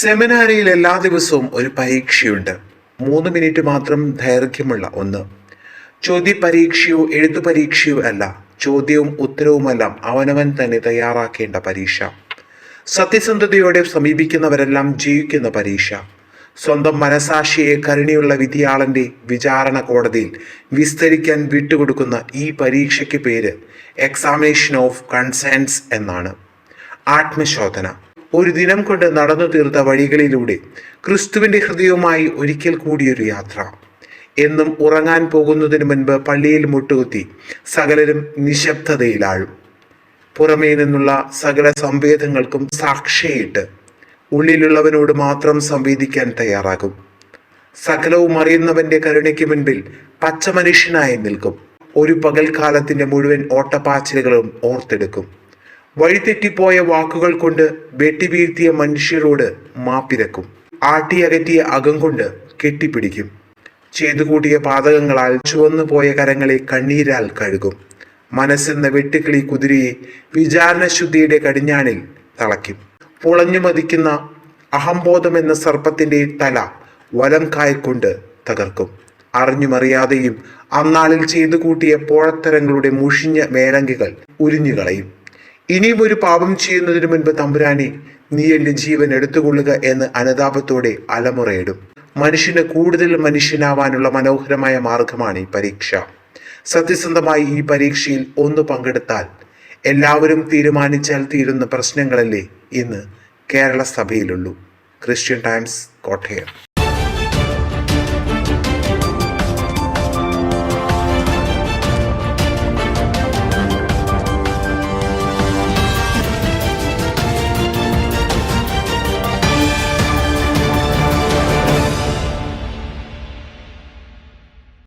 സെമിനാരിയിൽ എല്ലാ ദിവസവും ഒരു പരീക്ഷയുണ്ട്. മൂന്ന് മിനിറ്റ് മാത്രം ദൈർഘ്യമുള്ള ഒന്ന്. ചോദ്യ പരീക്ഷയോ എഴുത്തു പരീക്ഷയോ അല്ല ചോദ്യവും ഉത്തരവുമെല്ലാം അവനവൻ തന്നെ തയ്യാറാക്കേണ്ട പരീക്ഷ. സത്യസന്ധതയോടെ സമീപിക്കുന്നവരെല്ലാം ജീവിക്കുന്ന പരീക്ഷ. സ്വന്തം മനസാക്ഷിയെ കരുണയുള്ള വിധിയാളന്റെ വിചാരണ കോടതിയിൽ വിസ്തരിക്കാൻ വിട്ടുകൊടുക്കുന്ന ഈ പരീക്ഷയ്ക്ക് പേര് എക്സാമിനേഷൻ ഓഫ് കൺസേൺസ് എന്നാണ്. ആത്മശോധന. ഒരു ദിനം കൊണ്ട് നടന്നു തീർത്ത വഴികളിലൂടെ ക്രിസ്തുവിന്റെ ഹൃദയവുമായി ഒരിക്കൽ കൂടിയൊരു യാത്ര. എന്നും ഉറങ്ങാൻ പോകുന്നതിന് മുൻപ് പള്ളിയിൽ മുട്ടുകുത്തി സകലരും നിശബ്ദതയിലാഴും. പുറമേ നിന്നുള്ള സകല സംവേദങ്ങൾക്കും സാക്ഷിയിട്ട് ഉള്ളിലുള്ളവനോട് മാത്രം സംവേദിക്കാൻ തയ്യാറാകും. സകലവും അറിയുന്നവന്റെ കരുണയ്ക്ക് മുൻപിൽ പച്ച മനുഷ്യനായി നിൽക്കും. ഒരു പകൽക്കാലത്തിന്റെ മുഴുവൻ ഓട്ടപ്പാച്ചിലുകളും ഓർത്തെടുക്കും. വഴിതെറ്റിപ്പോയ വാക്കുകൾ കൊണ്ട് വെട്ടിവീഴ്ത്തിയ മനുഷ്യരോട് മാപ്പിരക്കും. ആട്ടിയകറ്റിയ അകം കൊണ്ട് കെട്ടിപ്പിടിക്കും. ചെയ്തു കൂട്ടിയ പാതകങ്ങളാൽ ചുവന്നു പോയ കരങ്ങളെ കണ്ണീരാൽ കഴുകും. മനസ്സെന്ന വെട്ടുക്കിളി കുതിരയെ വിചാരണശുദ്ധിയുടെ കടിഞ്ഞാണിൽ തളയ്ക്കും. പൊളഞ്ഞു മതിക്കുന്ന അഹംബോധം എന്ന സർപ്പത്തിന്റെ തല വലം കായ്ക്കൊണ്ട് തകർക്കും. അറിഞ്ഞുമറിയാതെയും അന്നാളിൽ ചെയ്തു കൂട്ടിയ പോഴത്തരങ്ങളുടെ മുഷിഞ്ഞ മേലങ്കികൾ ഉരിഞ്ഞുകളയും. ഇനിയും ഒരു പാപം ചെയ്യുന്നതിന് മുൻപ് തമ്പുരാനെ നീ എന്റെ ജീവൻ എടുത്തുകൊള്ളുക എന്ന് അനുതാപത്തോടെ അലമുറയിടും. മനുഷ്യന് കൂടുതൽ മനുഷ്യനാവാനുള്ള മനോഹരമായ മാർഗമാണ് ഈ പരീക്ഷ. സത്യസന്ധമായി ഈ പരീക്ഷയിൽ ഒന്ന് പങ്കെടുത്താൽ എല്ലാവരും തീരുമാനിച്ചാൽ തീരുന്ന പ്രശ്നങ്ങളല്ലേ ഇന്ന് കേരള സഭയിലുള്ളൂ. Christian Times Kottayam.